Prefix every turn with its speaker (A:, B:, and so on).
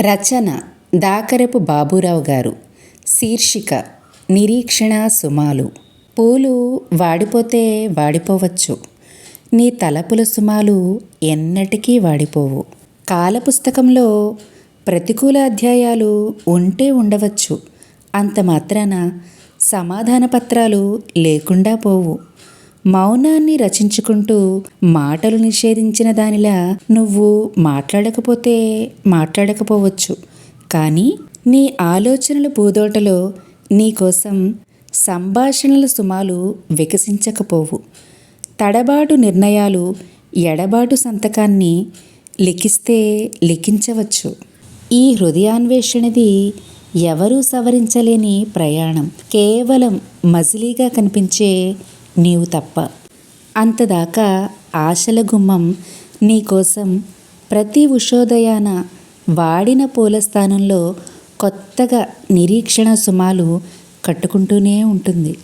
A: రచన దాకరపు బాబురావు గారు. శీర్షిక నిరీక్షణ సుమాలు. పూలు వాడిపోతే వాడిపోవచ్చు. నీ తలపుల సుమాలు ఎన్నటికీ వాడిపోవు. కాలపుస్తకంలో ప్రతికూల అధ్యాయాలు ఉంటే ఉండవచ్చు. అంత మాత్రాన సమాధాన పత్రాలు లేకుండా పోవు. మౌనాన్ని రచించుకుంటూ మాటలు నిషేధించిన దానిలా నువ్వు మాట్లాడకపోతే మాట్లాడకపోవచ్చు. కానీ నీ ఆలోచనల పూదోటలో నీకోసం సంభాషణల సుమాలు వికసించకపోవు. తడబాటు నిర్ణయాలు ఎడబాటు సంతకాన్ని లిఖిస్తే లిఖించవచ్చు. ఈ హృదయాన్వేషణది ఎవరూ సవరించలేని ప్రయాణం. కేవలం మజిలీగా కనిపించే నీవు తప్ప. అంతదాకా ఆశల గుమ్మం నీకోసం ప్రతి ఉషోదయాన వాడిన పూల స్థానంలో కొత్తగా నిరీక్షణ సుమాలు కట్టుకుంటూనే ఉంటుంది.